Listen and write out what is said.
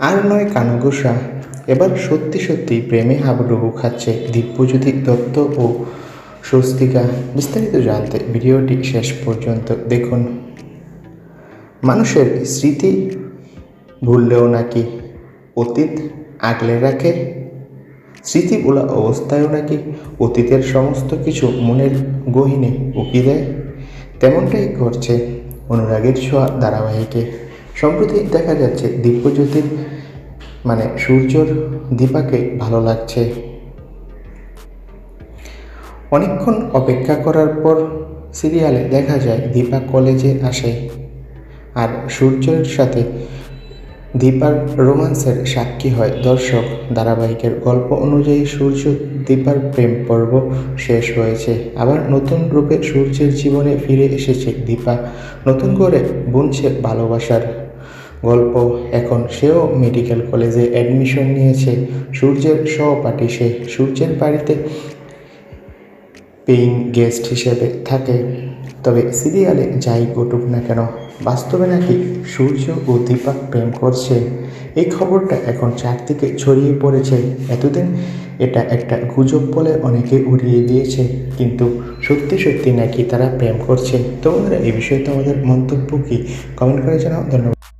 আর নয় কানঘোষা এবার সত্যি সত্যি প্রেমে হাবুডুবু খাচ্ছে দিব্যজ্যোতি দত্ত ও স্বস্তিকা। বিস্তারিত জানতে ভিডিওটি শেষ পর্যন্ত দেখুন। মানুষের স্মৃতি ভুললেও নাকি অতীত আগলে রাখে? স্মৃতি বলা অবস্থায়ও নাকি অতীতের সমস্ত কিছু মনের গহিনে উকি দেয়? তেমনটাই ঘটছে অনুরাগের ছোঁয়া ধারাবাহিকে। সম্প্রতি দেখা যাচ্ছে দিব্যজ্যোতির মানে সূর্যর দীপাকে ভালো লাগছে। অনেকক্ষণ অপেক্ষা করার পর সিরিয়ালে দেখা যায় দীপা কলেজে আসে আর সূর্যের সাথে দীপার রোমান্সের সাক্ষী হয় দর্শক। ধারাবাহিকের গল্প অনুযায়ী সূর্য দীপার প্রেম পর্ব শেষ হয়েছে। আবার নতুন রূপে সূর্যের জীবনে ফিরে এসেছে দীপা। নতুন করে বুনছে ভালোবাসার গল্প। এখন সেও মেডিকেল কলেজে অ্যাডমিশন নিয়েছে। সূর্যের সহপাঠী সে সূর্যের বাড়িতে পেইং গেস্ট হিসেবে থাকে। তবে সিরিয়ালে যাই ঘটুক না কেন, বাস্তবে নাকি সূর্য ও দীপা প্রেম করছে? এই খবরটা এখন চারদিকে ছড়িয়ে পড়েছে। এতদিন এটা একটা গুজব বলে অনেকে উড়িয়ে দিয়েছে। কিন্তু সত্যি সত্যি নাকি তারা প্রেম করছে? তোমাদের এই বিষয়ে তোমাদের মন্তব্য কি? কমেন্ট করে জানাও। ধন্যবাদ।